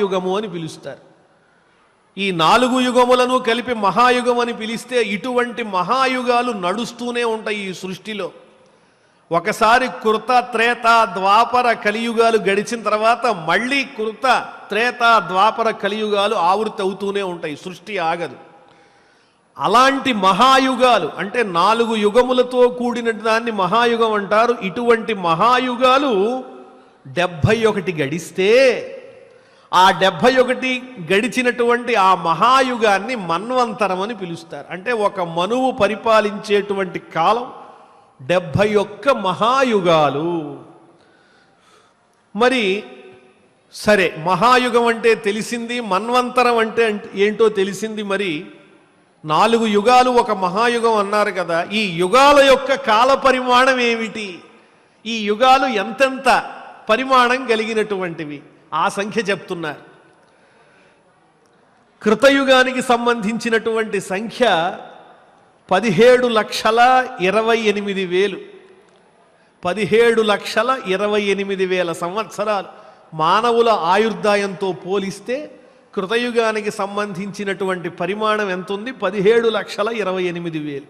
యుగము అని పిలుస్తారు. ఈ నాలుగు యుగములను కలిపి మహాయుగం అని పిలిస్తే ఇటువంటి మహాయుగాలు నడుస్తూనే ఉంటాయి ఈ సృష్టిలో. ఒకసారి కృత త్రేత ద్వాపర కలియుగాలు గడిచిన తర్వాత మళ్ళీ కృత త్రేత ద్వాపర కలియుగాలు ఆవృత్తి అవుతూనే ఉంటాయి సృష్టి ఆగదు. అలాంటి మహాయుగాలు అంటే నాలుగు యుగములతో కూడిన దాన్ని మహాయుగం అంటారు. ఇటువంటి మహాయుగాలు డెబ్భై ఒకటి గడిస్తే ఆ డెబ్భై ఒకటి గడిచినటువంటి ఆ మహాయుగాన్ని మన్వంతరం అని పిలుస్తారు. అంటే ఒక మనువు పరిపాలించేటువంటి కాలం డెబ్భై ఒక్క మహాయుగాలు. మరి సరే మహాయుగం అంటే తెలిసింది మన్వంతరం అంటే అంటే ఏంటో తెలిసింది మరి నాలుగు యుగాలు ఒక మహాయుగం అన్నారు కదా ఈ యుగాల యొక్క కాల పరిమాణం ఏమిటి? ఈ యుగాలు ఎంతెంత పరిమాణం కలిగినటువంటివి? ఆ సంఖ్య చెప్తున్నారు. కృతయుగానికి సంబంధించినటువంటి సంఖ్య పదిహేడు లక్షల ఇరవై ఎనిమిది వేలు. పదిహేడు లక్షల ఇరవై ఎనిమిది వేల సంవత్సరాలు మానవుల ఆయుర్దాయంతో పోలిస్తే కృతయుగానికి సంబంధించినటువంటి పరిమాణం ఎంత ఉంది పదిహేడు లక్షల ఇరవై ఎనిమిది వేలు.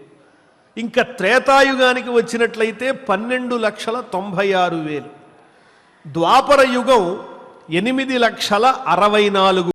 ఇంకా త్రేతాయుగానికి వచ్చినట్లయితే పన్నెండు లక్షల తొంభై ఆరు వేలు. ద్వాపర యుగం ఎనిమిది లక్షల అరవై నాలుగు